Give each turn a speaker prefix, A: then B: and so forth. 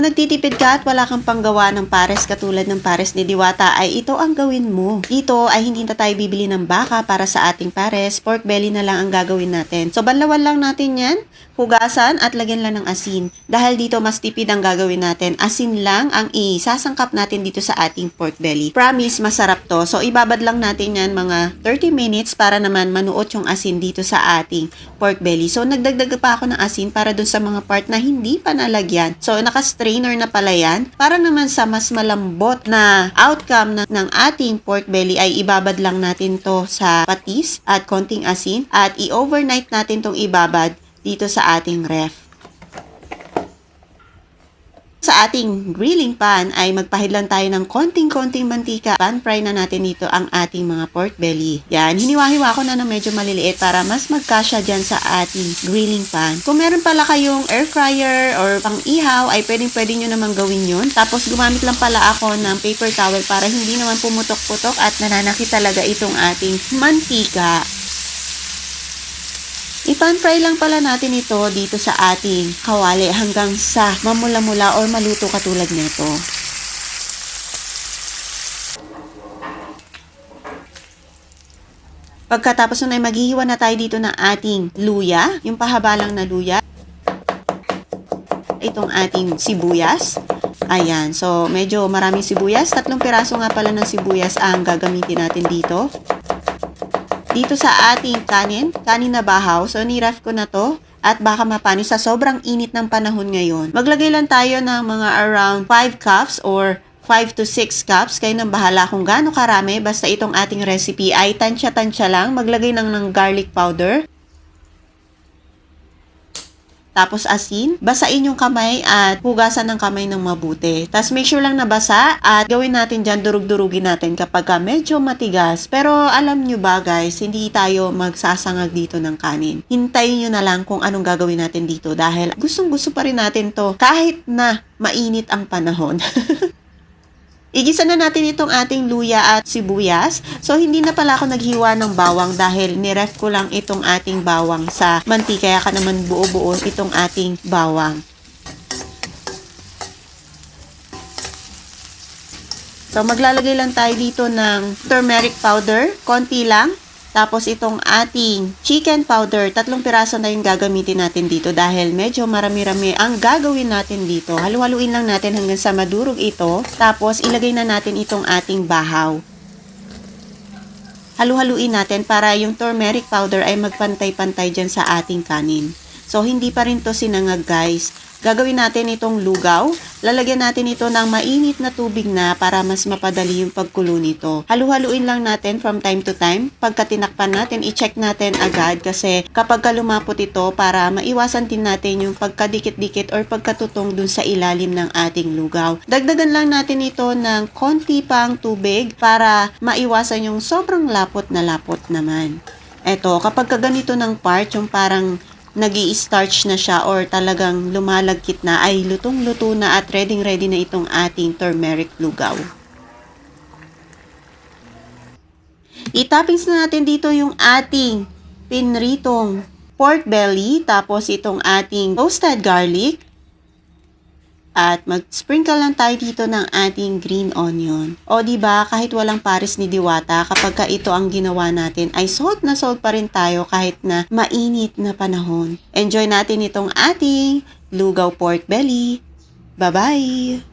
A: Kung nagtitipid ka at wala kang panggawa ng pares katulad ng pares ni Diwata ay ito ang gawin mo. Dito ay hindi na tayo bibili ng baka para sa ating pares, pork belly na lang ang gagawin natin. So banlawan lang natin yan, hugasan at lagyan lang ng asin. Dahil dito mas tipid ang gagawin natin, asin lang ang isasangkap natin dito sa ating pork belly. Promise masarap to. So ibabad lang natin yan mga 30 minutes para naman manuot yung asin dito sa ating pork belly. So nagdagdag pa ako ng asin para dun sa mga part na hindi pa nalagyan. So naka-strainer na pala yan. Para naman sa mas malambot na outcome ng, ng ating pork belly ay ibabad lang natin to sa patis at konting asin at i-overnight natin tong ibabad dito sa ating ref. Sa ating grilling pan ay magpahid lang tayo ng konting-konting mantika. Pan fry na natin dito ang ating mga pork belly. Yan, hiniwa-hiwa ko na ng medyo maliliit para mas magkasya dyan sa ating grilling pan. Kung meron pala kayong air fryer or pang ihaw ay pwedeng-pwede nyo naman gawin yun. Tapos gumamit lang pala ako ng paper towel para hindi naman pumutok-putok at nananakit talaga itong ating mantika. Ipan-fry lang pala natin ito dito sa ating kawali hanggang sa mamula-mula or maluto katulad nito. Pagkatapos nun ay maghihiwa na tayo dito ng ating luya, yung pahaba lang na luya. Itong ating sibuyas. Ayan, so medyo maraming sibuyas. Tatlong piraso nga pala ng sibuyas ang gagamitin natin dito dito sa ating kanin, kanin na bahaw. So, niref ko na to at baka mapani sa sobrang init ng panahon ngayon. Maglagay lang tayo ng mga around 5 cups or 5 to 6 cups. Kayo nang bahala kung gaano karami. Basta itong ating recipe ay tansya-tansya lang. Maglagay lang ng garlic powder. Tapos asin, basain yung kamay at hugasan ng kamay ng mabuti. Tapos make sure lang na basa at gawin natin dyan, durug-durugin natin kapag ka medyo matigas. Pero alam nyo ba guys, hindi tayo magsasangag dito ng kanin. Hintayin nyo na lang kung anong gagawin natin dito dahil gustong gusto pa rin natin to kahit na mainit ang panahon. Igisa na natin itong ating luya at sibuyas. So, hindi na pala ako naghiwa ng bawang dahil niref ko lang itong ating bawang sa mantika. Kaya ka naman buo-buo itong ating bawang. So, maglalagay lang tayo dito ng turmeric powder. Konti lang. Tapos itong ating chicken powder, tatlong piraso na yung gagamitin natin dito dahil medyo marami-rami ang gagawin natin dito. Halu-haluin lang natin hanggang sa madurog ito. Tapos ilagay na natin itong ating bahaw. Halu-haluin natin para yung turmeric powder ay magpantay-pantay dyan sa ating kanin. So, hindi pa rin to sinangag guys. Gagawin natin itong lugaw. Lalagyan natin ito ng mainit na tubig na para mas mapadali yung pagkulo nito. Halu-haluin lang natin from time to time. Pagka tinakpan natin, i-check natin agad kasi kapag lumapot ito para maiwasan din natin yung pagkadikit-dikit or pagkatutong dun sa ilalim ng ating lugaw. Dagdagan lang natin ito ng konti pang tubig para maiwasan yung sobrang lapot na lapot naman. Eto, kapag ganito ng part, yung parang nag starch na siya or talagang lumalagkit na ay lutong-luto na at ready-ready na itong ating turmeric lugaw. Itoppings na natin dito yung ating pinritong pork belly, tapos itong ating toasted garlic, at mag-sprinkle lang tayo dito ng ating green onion. O di ba kahit walang pares ni Diwata, kapag ka ito ang ginawa natin, ay salt na salt pa rin tayo kahit na mainit na panahon. Enjoy natin itong ating lugaw pork belly. Bye-bye!